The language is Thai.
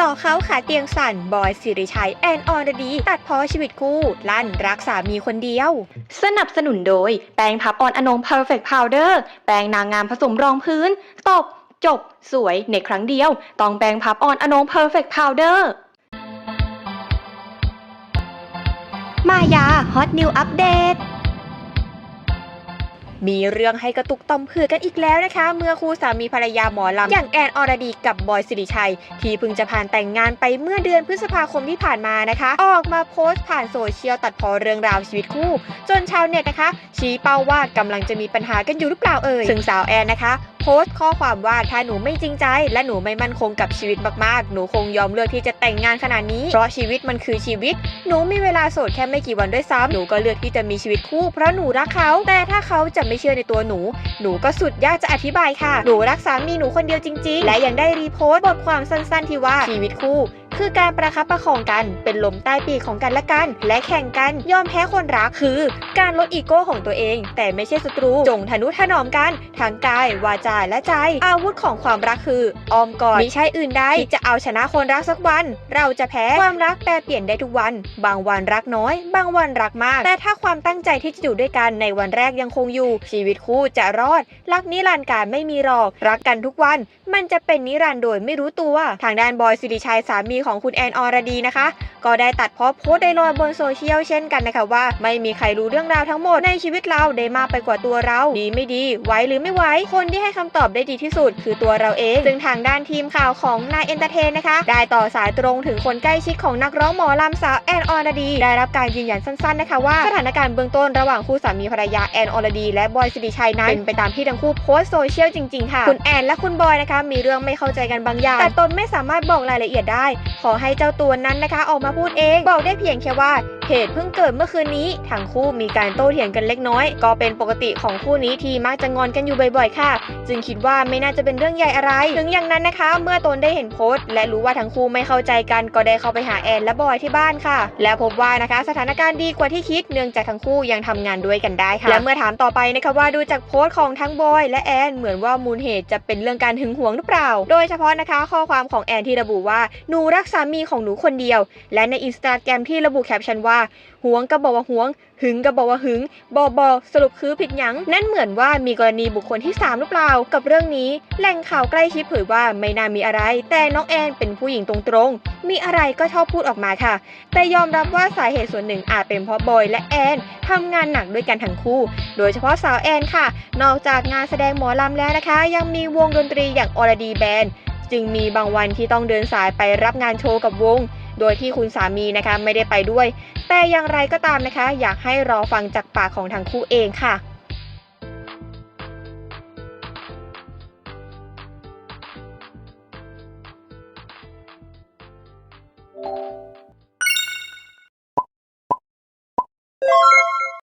สอเขาขาเตียงสั่น บอยสิริชัย แอนออรดี ตัดเพอชีวิตคู่ ลั่นรักสามีคนเดียว สนับสนุนโดย แปรงพับออนอนง Perfect Powder แปรงนางงามผสมรองพื้น ตบ จบ สวย ในครั้งเดียว ต้องแปรงพับออนอนง Perfect Powder มายาฮอตนิวอัปเดต มีเรื่องให้กระตุกต่อมเผือกกันอีกแล้วนะคะ เมื่อคู่สามีภรรยาหมอลำอย่างแอนอรดีกับบอยสิริชัย ที่เพิ่งจะผ่านแต่งงานไปเมื่อเดือนพฤษภาคมที่ผ่านมานะคะ ออกมาโพสต์ผ่านโซเชียลตัดพอเรื่องราวชีวิตคู่ จนชาวเน็ตนะคะ ชี้เป้าว่ากำลังจะมีปัญหากันอยู่หรือเปล่าเอ่ยซึ่งสาวแอนนะคะ โพสต์ข้อความว่าถ้าหนูไม่จริงใจ และหนูไม่มั่นคงกับชีวิตมากๆ หนูคงยอมเลือกที่จะแต่งงานขนาดนี้ เพราะชีวิตมันคือชีวิต หนูมีเวลาโสดแค่ไม่กี่วันด้วยซ้ำหนูก็เลือกที่จะมีชีวิตคู่ เพราะหนูรักเขา แต่ถ้าเขาจะไม่เชื่อในตัวหนู หนูก็สุดยากจะอธิบายค่ะ หนูรักสามีหนูคนเดียวจริง ๆ และยังได้รีโพสต์บทความสั้น ๆ ที่ว่าชีวิตคู่ คือการประคับประคองกันเป็นลมใต้ปีกของกันและกัน และแข่งกันยอมแพ้คนรักคือ การลดอีโก้ของตัวเอง แต่ไม่ใช่ศัตรูจงทนุถนอมกันทางกาย วาจาและใจ อาวุธของความรักคือออมกอดมิใช่อื่นใดที่จะเอาชนะคนรักสักวัน เราจะแพ้ความรักแปรเปลี่ยนได้ทุกวัน บางวันรักน้อย บางวันรักมาก แต่ถ้าความตั้งใจที่จะอยู่ด้วยกันในวันแรกยังคงอยู่ ชีวิตคู่จะรอด รักนิรันดร์การไม่มีหรอกรักกันทุกวัน มันจะเป็นนิรันดร์โดยไม่รู้ตัว ทางด้านบอยสิริชัยสามีของคุณแอนอรดีนะคะ ก็ได้ตัดเพอโพสต์ได้ลอยบนโซเชียลเช่นกันนะคะว่า ไม่มีใครรู้เรื่องราวทั้งหมดในชีวิตเราได้มากไปกว่าตัวเรา ดีไม่ดีไหวหรือไม่ไหวคนที่ให้คำตอบได้ดีที่สุด คือตัวเราเอง ซึ่งทางด้านทีมข่าวของนายเอนเตอร์เทนนะคะ ได้ต่อสายตรงถึงคนใกล้ชิดของนักร้องหมอลำสาวแอนอรดี ได้รับการยืนยันสั้นๆนะคะว่าสถานการณ์เบื้องต้นระหว่างคู่สามีภรรยาแอนอรดี และบอยสิริชัยนั้นเป็นไปตามที่ทั้งคู่โพสต์โซเชียลจริงๆค่ะคุณแอนและคุณบอยนะคะมีเรื่องไม่เข้าใจกันบางอย่างแต่ตนไม่สามารถบอกรายละเอียดได้ ขอให้เจ้าตัวนั้นนะคะออกมาพูดเอง บอกได้เพียงแค่ว่า เหตุเพิ่งเกิดเมื่อคืนนี้ทั้งคู่มีการโต้เถียงกันเล็กน้อย ก็เป็นปกติของคู่นี้ที่มักจะงอนกันอยู่บ่อยๆ ค่ะ จึงคิดว่าไม่น่าจะเป็นเรื่องใหญ่อะไร ถึงอย่างนั้นนะคะ เมื่อตนได้เห็นโพสต์ และรู้ว่าทั้งคู่ไม่เข้าใจกันก็ได้เข้าไปหาแอนและบอยที่บ้านค่ะ และพบว่านะคะสถานการณ์ดีกว่าที่คิดเนื่องจากทั้งคู่ยังทำงานด้วยกันได้ค่ะและเมื่อถามต่อไปนะคะว่าดูจากโพสต์ของทั้งบอยและแอนเหมือนว่ามูลเหตุจะเป็นเรื่องการหึงหวงหรือเปล่า โดยเฉพาะนะคะข้อความของแอนที่ระบุว่าหนูรักสามีของหนูคนเดียว และในอินสตาแกรมที่ระบุแคปชั่นว่าหวงก็บอกว่าหวง หึงก็บอกว่าหึงบอบอสรุปคือผิดหยัง นั่นเหมือนว่ามีกรณีบุคคลที่ 3 หรือเปล่า กับเรื่องนี้แหล่งข่าวใกล้ชิดเผยว่าไม่น่ามีอะไร แต่น้องแอนเป็นผู้หญิงตรงๆ มีอะไรก็ชอบพูดออกมาค่ะ แต่ยอมรับว่าสาเหตุส่วนหนึ่งอาจเป็นเพราะบอยและแอนทำงานหนักด้วยกันทั้งคู่ โดยเฉพาะสาวแอนค่ะ นอกจากงานแสดงหมอลำแล้วนะคะ ยังมีวงดนตรีอย่างอรดีแบนด์จึงมีบางวันที่ต้องเดินสายไปรับงานโชว์กับวง โดยที่คุณสามีนะคะไม่ได้ไปด้วย แต่อย่างไรก็ตามนะคะ อยากให้รอฟังจากปากของทั้งคู่เองค่ะ